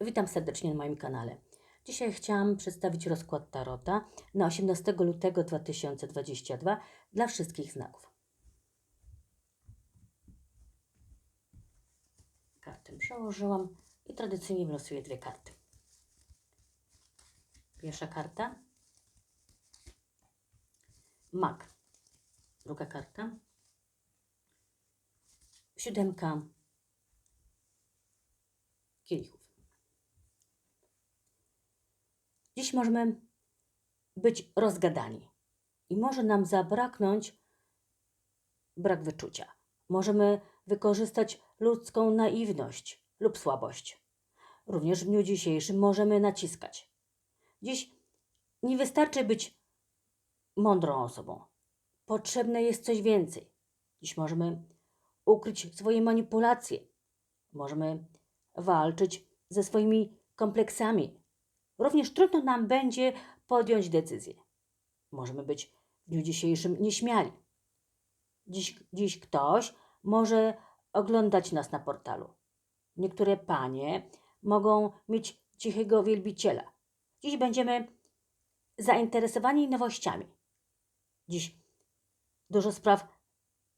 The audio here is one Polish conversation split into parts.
Witam serdecznie na moim kanale. Dzisiaj chciałam przedstawić rozkład Tarota na 18 lutego 2022 dla wszystkich znaków. Kartę przełożyłam i tradycyjnie wylosuję dwie karty. Pierwsza karta. Mak. Druga karta. Siódemka kielichów. Dziś możemy być rozgadani i może nam zabraknąć brak wyczucia. Możemy wykorzystać ludzką naiwność lub słabość. Również w dniu dzisiejszym możemy naciskać. Dziś nie wystarczy być mądrą osobą. Potrzebne jest coś więcej. Dziś możemy ukryć swoje manipulacje. Możemy walczyć ze swoimi kompleksami. Również trudno nam będzie podjąć decyzję. Możemy być w dniu dzisiejszym nieśmiali. Dziś, dziś ktoś może oglądać nas na portalu. Niektóre panie mogą mieć cichego wielbiciela. Dziś będziemy zainteresowani nowościami. Dziś dużo spraw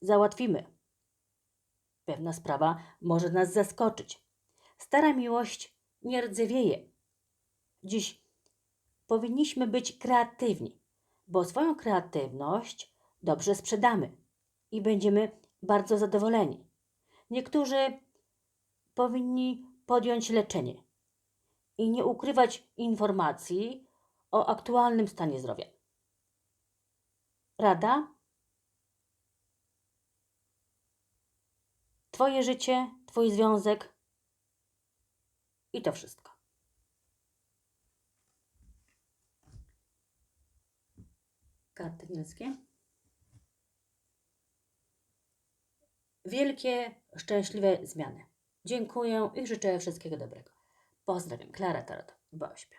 załatwimy. Pewna sprawa może nas zaskoczyć. Stara miłość nie rdzewieje. Dziś powinniśmy być kreatywni, bo swoją kreatywność dobrze sprzedamy i będziemy bardzo zadowoleni. Niektórzy powinni podjąć leczenie i nie ukrywać informacji o aktualnym stanie zdrowia. Rada? Twoje życie, Twój związek i to wszystko. Karty niemieckie. Wielkie, szczęśliwe zmiany. Dziękuję i życzę wszystkiego dobrego. Pozdrawiam. Klara Tarot. Siebie.